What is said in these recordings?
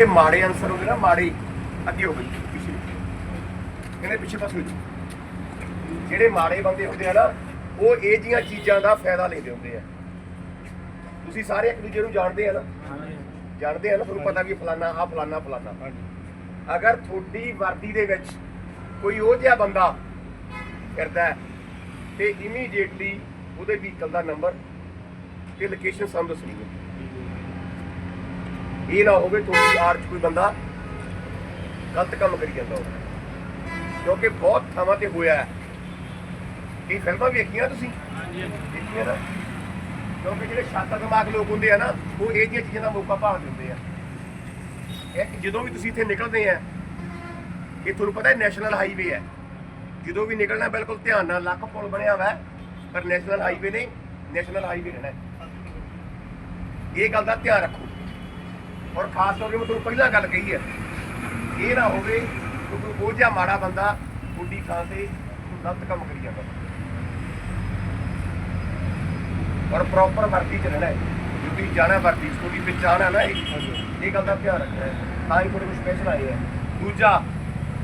ਇਹ ਮਾੜੇ ਅਨਸਰ ਹੁੰਦੇ ਨਾ ਮਾੜੇ ਅੱਗੇ ਹੋ ਗਈ ਪਿੱਛੇ। ਕਹਿੰਦੇ ਪਿੱਛੇ ਪਾਸੇ ਹੋ। ਜਿਹੜੇ ਮਾੜੇ ਬੰਦੇ ਹੁੰਦੇ ਆ ਨਾ ਉਹ ਇਹ ਜੀਆਂ ਚੀਜ਼ਾਂ ਦਾ ਫਾਇਦਾ ਲੈਂਦੇ ਹੁੰਦੇ ਆ। ਤੁਸੀਂ ਸਾਰੇ ਇੱਕ ਦੂਜੇ ਨੂੰ ਜਾਣਦੇ ਆ ਨਾ? ਜਾਣਦੇ ਆ ਨਾ ਤੁਹਾਨੂੰ ਪਤਾ ਵੀ ਫਲਾਨਾ ਆ ਫਲਾਨਾ ਫਲਾਨਾ। ਅਗਰ ਤੁਹਾਡੀ ਵਰਦੀ ਦੇ ਵਿੱਚ ਕੋਈ ਉਹ ਜਿਹਾ ਬੰਦਾ ਕਰਦਾ ਤੇ ਇਮੀਡੀਏਟਲੀ ਉਹਦੇ ਵਹੀਕਲ ਦਾ ਨੰਬਰ ਤੇ ਲੋਕੇਸ਼ਨ ਸਾਨੂੰ ਦੱਸਣੀ ਹੈ। ਇਹ ਨਾ ਹੋਵੇ ਤੁਹਾਡੀ ਆੜ 'ਚ ਕੋਈ ਬੰਦਾ ਗਲਤ ਕੰਮ ਕਰੀ ਜਾਂਦਾ ਹੋਵੇ। ਕਿਉਂਕਿ ਬਹੁਤ ਥਾਵਾਂ ਤੇ ਹੋਇਆ ਹੈ। ਇਹ ਫਿਲਮਾਂ ਵੇਖੀਆਂ ਤੁਸੀਂ? ਦੇਖੀਆਂ ਨਾ? ਕਿਉਂਕਿ ਜਿਹੜੇ ਸ਼ਾਤਾ ਦਿਮਾਗ ਲੋਕ ਹੁੰਦੇ ਆ ਨਾ ਉਹ ਇਹ ਜਿਹੀਆਂ ਚੀਜ਼ਾਂ ਦਾ ਮੌਕਾ ਭਾਲ ਦਿੰਦੇ ਆ। ਇੱਕ ਜਦੋਂ ਵੀ ਤੁਸੀਂ ਇੱਥੇ ਨਿਕਲਦੇ ਆ ਇਹ ਤੁਹਾਨੂੰ ਪਤਾ ਹੈ ਨੈਸ਼ਨਲ ਹਾਈਵੇ ਹੈ। ਜਦੋਂ ਵੀ ਨਿਕਲਣਾ ਬਿਲਕੁਲ ਧਿਆਨ ਨਾਲ ਲੱਕ ਪੁਲ ਬਣਿਆ ਹੋਇਆ ਪਰ ਨੈਸ਼ਨਲ ਹਾਈਵੇ ਨਹੀਂ ਨੈਸ਼ਨਲ ਹਾਈਵੇ ਰਹਿਣਾ ਹੈ। ਇਹ ਗੱਲ ਦਾ ਧਿਆਨ ਰੱਖੋ। ਔਰ ਖਾਸ ਤੌਰ ਤੇ ਮੈਂ ਤੁਹਾਨੂੰ ਪਹਿਲਾਂ ਗੱਲ ਕਹੀ ਹੈ, ਇਹ ਨਾ ਹੋਵੇ ਕਿ ਕੋਈ ਉਹ ਮਾੜਾ ਬੰਦਾ ਤੁਹਾਡੀ ਥਾਂ ਤੇ ਗਲਤ ਕੰਮ ਕਰੀ ਜਾਂਦਾ। ਔਰ ਪ੍ਰੋਪਰ ਵਰਦੀ ਚ ਰਹਿਣਾ ਹੈ, ਜੇ ਤੁਸੀਂ ਜਾਣਾ ਵਰਦੀ, ਤੁਹਾਡੀ ਪਛਾਣ ਹੈ ਨਾ ਇਹ ਇਹ ਗੱਲ ਦਾ ਧਿਆਨ ਰੱਖਣਾ ਹੈ। ਤਾਂ ਹੀ ਤੁਹਾਡੇ ਕੋਲ ਸਪੈਸ਼ਲ ਆਏ ਹੈ। ਦੂਜਾ,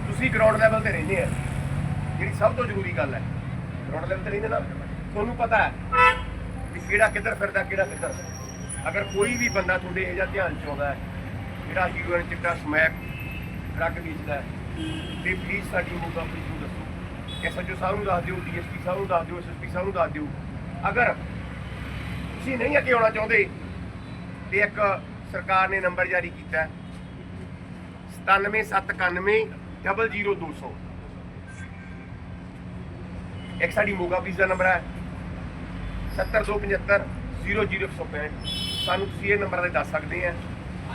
ਤੁਸੀਂ ਗਰਾਊਂਡ ਲੈਵਲ ਤੇ ਰਹਿੰਦੇ ਆ ਜਿਹੜੀ ਸਭ ਤੋਂ ਜ਼ਰੂਰੀ ਗੱਲ ਹੈ ਗਰਾਊਂਡ ਲੈਵਲ ਤੇ ਰਹਿੰਦੇ ਨਾ, ਤੁਹਾਨੂੰ ਪਤਾ ਹੈ ਕਿ ਕਿਹੜਾ ਕਿੱਧਰ ਫਿਰਦਾ, ਕਿਹੜਾ ਕਿੱਧਰ ਅਗਰ ਕੋਈ ਵੀ ਬੰਦਾ ਤੁਹਾਡੇ ਇਹ ਜਿਹਾ ਧਿਆਨ ਚ ਆਉਂਦਾ ਹੈ, ਜਿਹੜਾ ਹੀਰੋਇਨ ਚਿੱਟਾ ਸਮੈਕ ਡਰੱਗ ਵੇਚਦਾ ਹੈ, ਤੇ ਪਲੀਜ਼ ਸਾਡੀ ਮੋਗਾ ਪੁਲਿਸ ਨੂੰ ਦੱਸੋ। ਐਸਐਚਓ ਸਾਹਿਬ ਨੂੰ ਦੱਸ ਦਿਓ ਡੀਐਸਪੀ ਸਾਹਿਬ ਨੂੰ ਦੱਸ ਦਿਓ ਐਸਐਸਪੀ ਸਾਹਿਬ ਨੂੰ ਦੱਸ ਦਿਓ। ਅਗਰ ਤੁਸੀਂ ਨਹੀਂ ਅੱਗੇ ਆਉਣਾ ਚਾਹੁੰਦੇ, ਤੇ ਇੱਕ ਸਰਕਾਰ ਨੇ ਨੰਬਰ ਜਾਰੀ ਕੀਤਾ ਹੈ 97791 00200 ਇੱਕ ਸਾਡੀ ਮੋਗਾ ਪੁਲਿਸ ਦਾ ਨੰਬਰ ਹੈ 70275 00165 ਸਾਨੂੰ ਤੁਸੀਂ ਇਹ ਨੰਬਰਾਂ ਤੇ ਦੱਸ ਸਕਦੇ ਆ।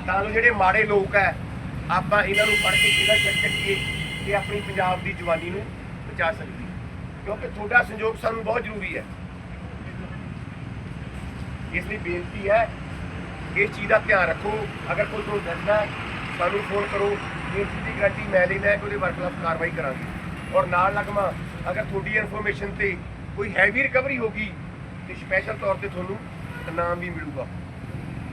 ਤਾਂ ਜੋ ਜਿਹੜੇ ਮਾੜੇ ਲੋਕ ਹੈ ਆਪਾਂ ਇਹਨਾਂ ਨੂੰ ਪੜ੍ਹ ਕੇ ਜਿਹੜਾ ਚੈੱਕ ਕਰੀਏ ਤੇ ਆਪਣੀ ਪੰਜਾਬ ਦੀ ਜਵਾਨੀ ਨੂੰ ਬਚਾ ਸਕੀਏ। ਕਿਉਂਕਿ ਤੁਹਾਡਾ ਸੰਯੋਗ ਸਾਨੂੰ ਬਹੁਤ ਜ਼ਰੂਰੀ ਹੈ। ਇਸ ਲਈ ਬੇਨਤੀ ਹੈ, ਇਸ ਚੀਜ਼ ਦਾ ਧਿਆਨ ਰੱਖੋ। ਅਗਰ ਕੋਈ ਤੁਹਾਨੂੰ ਦੱਸਦਾ ਸਾਨੂੰ ਫੋਨ ਕਰੋ। ਇਸ ਦੀ ਗਾਰੰਟੀ ਮੈਂ ਲੈਣਾ ਹੈ ਕਿ ਉਹਦੇ ਵਰਖਲਾਫ ਕਾਰਵਾਈ ਕਰਾਂਗੇ। ਔਰ ਨਾਲ ਲੱਗਮਾ, ਅਗਰ ਤੁਹਾਡੀ ਇਨਫੋਰਮੇਸ਼ਨ ਤੇ ਕੋਈ ਹੈਵੀ ਰਿਕਵਰੀ ਹੋਗੀ ਤੇ ਸਪੈਸ਼ਲ ਤੌਰ ਤੇ ਤੁਹਾਨੂੰ ਇਨਾਮ ਵੀ ਮਿਲੂਗਾ।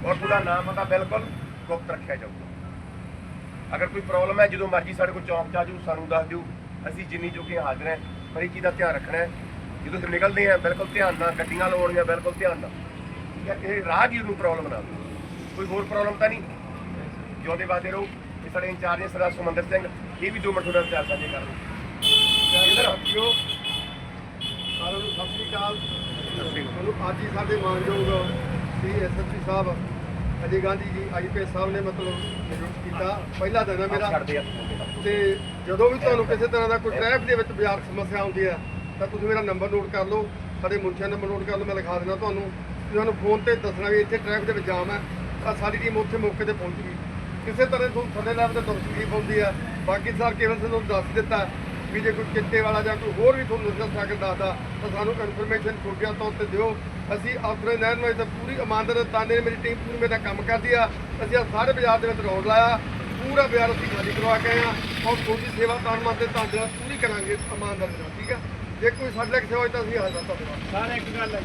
ਔਰ ਤੁਹਾਡਾ ਨਾਮ ਪਤਾ ਬਿਲਕੁਲ ਗੁਪਤ ਰੱਖਿਆ ਜਾਊਗਾ। ਅਗਰ ਕੋਈ ਪ੍ਰੋਬਲਮ ਹੈ, ਜਦੋਂ ਮਰਜ਼ੀ ਸਾਡੇ ਕੋਲ ਚੌਂਕ 'ਚ ਆ ਜਾਓ ਸਾਨੂੰ ਦੱਸ ਦਿਓ ਅਸੀਂ ਜਿੰਨੀ ਜੋਗੇ ਹਾਜ਼ਰ ਹਾਂ ਪਰ ਦਾ ਧਿਆਨ ਰੱਖਣਾ ਹੈ। ਜਦੋਂ ਤੁਸੀਂ ਨਿਕਲਦੇ ਆ ਬਿਲਕੁਲ ਧਿਆਨ ਨਾਲ ਗੱਡੀਆਂ ਲਵਾਉਣੀਆਂ ਬਿਲਕੁਲ ਧਿਆਨ ਨਾਲ। ਠੀਕ ਹੈ ਕਿਸੇ ਰਾਹਗੀਰ ਨੂੰ ਪ੍ਰੋਬਲਮ ਨਾ ਕੋਈ ਹੋਰ ਪ੍ਰੋਬਲਮ ਤਾਂ ਨਹੀਂ? ਜਿਉਂਦੇ ਵਾਦੇ ਰਹੋ। ਇਹ ਸਾਡੇ ਇੰਚਾਰਜ ਨੇ ਸਰਦਾਰ ਸੁਮੰਦਰ ਸਿੰਘ, ਇਹ ਵੀ ਦੋ ਮਿੰਟ ਤੁਹਾਡਾ ਵਿਚਾਰ ਸਾਂਝੇ ਕਰ ਲਓ ਇਧਰ ਹੱਥਿਓ। ਸਾਰਿਆਂ ਨੂੰ ਸਤਿ ਸ੍ਰੀ ਅਕਾਲ। ਤੁਹਾਨੂੰ ਅੱਜ ਹੀ ਸਾਡੇ ਮਾਨਯੋਗ ਸੀ ਐਸਐਸਪੀ ਸਾਹਿਬ ਅਜੇ ਗਾਂਧੀ ਜੀ ਆਈਪੀਐਸ ਸਾਹਿਬ ਨੇ ਮਤਲਬ ਨਿਯੁਕਤ ਕੀਤਾ ਪਹਿਲਾ ਦਿਨ ਹੈ ਮੇਰਾ। ਤੇ ਜਦੋਂ ਵੀ ਤੁਹਾਨੂੰ ਕਿਸੇ ਤਰ੍ਹਾਂ ਦਾ ਕੋਈ ਟ੍ਰੈਫਿਕ ਦੇ ਵਿੱਚ ਬਾਜ਼ਾਰ ਸਮੱਸਿਆ ਆਉਂਦੀ ਹੈ ਤਾਂ ਤੁਸੀਂ ਮੇਰਾ ਨੰਬਰ ਨੋਟ ਕਰ ਲਓ ਸਾਡੇ ਮੁਨਸ਼ੀ ਨੰਬਰ ਨੋਟ ਕਰ ਲਓ ਮੈਂ ਲਿਖਾ ਦੇਣਾ ਤੁਹਾਨੂੰ। ਤੁਸੀਂ ਤੁਹਾਨੂੰ ਫੋਨ ਤੇ ਦੱਸਣਾ ਵੀ ਇੱਥੇ ਟ੍ਰੈਫਿਕ ਦੇ ਵਿੱਚ ਜਾਮ ਹੈ ਤਾਂ ਸਾਡੀ ਟੀਮ ਉੱਥੇ ਮੌਕੇ ਤੇ ਪਹੁੰਚ ਗਈ। ਕਿਸੇ ਤਰ੍ਹਾਂ ਤੁਹਾਨੂੰ ਥੱਲੇ ਲੈਵਲ ਤੇ ਤਕਲੀਫ ਹੁੰਦੀ ਹੈ। ਬਾਕੀ ਸਰ ਕੇਵਲ ਸਿੰਘ ਨੂੰ ਦੱਸ ਦਿੱਤਾ ਵੀ ਜੇ ਕੋਈ ਚਿੱਟੇ ਵਾਲਾ ਜਾਂ ਕੋਈ ਹੋਰ ਵੀ ਤੁਹਾਨੂੰ ਨਸ਼ਾ ਸਾਈਕਲ ਦੱਸਦਾ ਤਾਂ ਸਾਨੂੰ ਕਨਫਰਮੇਸ਼ਨ ਛੋਟੀਆਂ ਤੌਰ ਤੇ ਦਿਓ। ਅਸੀਂ ਆਪਣੇ ਨੈਣ ਵਿੱਚ ਪੂਰੀ ਇਮਾਨਦਾਰ ਤਾਨੇ ਮੇਰੀ ਟੀਮ ਪੂਰੀ ਮੇਰਾ ਕੰਮ ਕਰਦੀ ਆ। ਅਸੀਂ ਆਹ ਸਾਰੇ ਬਾਜ਼ਾਰ ਦੇ ਵਿੱਚ ਰੌਂਡ ਲਾਇਆ। ਪੂਰਾ ਬਾਜ਼ਾਰ ਅਸੀਂ ਖਾਲੀ ਕਰਵਾ ਕੇ ਆਏ ਆ। ਔਰ ਤੁਹਾਡੀ ਸੇਵਾ ਕਰਨ ਵਾਸਤੇ ਤੁਹਾਡੇ ਪੂਰੀ ਕਰਾਂਗੇ ਇਮਾਨਦਾਰੀ ਨਾਲ, ਠੀਕ ਹੈ ਜੇ ਕੋਈ ਸਾਡੇ ਲਈ ਸੇਵਾ ਹੋਈ ਤਾਂ ਅਸੀਂ ਹਾਜ਼ਰ ਤੁਹਾਡੇ ਨਾਲ। ਸਾਰੇ ਇੱਕ ਗੱਲ ਹੈ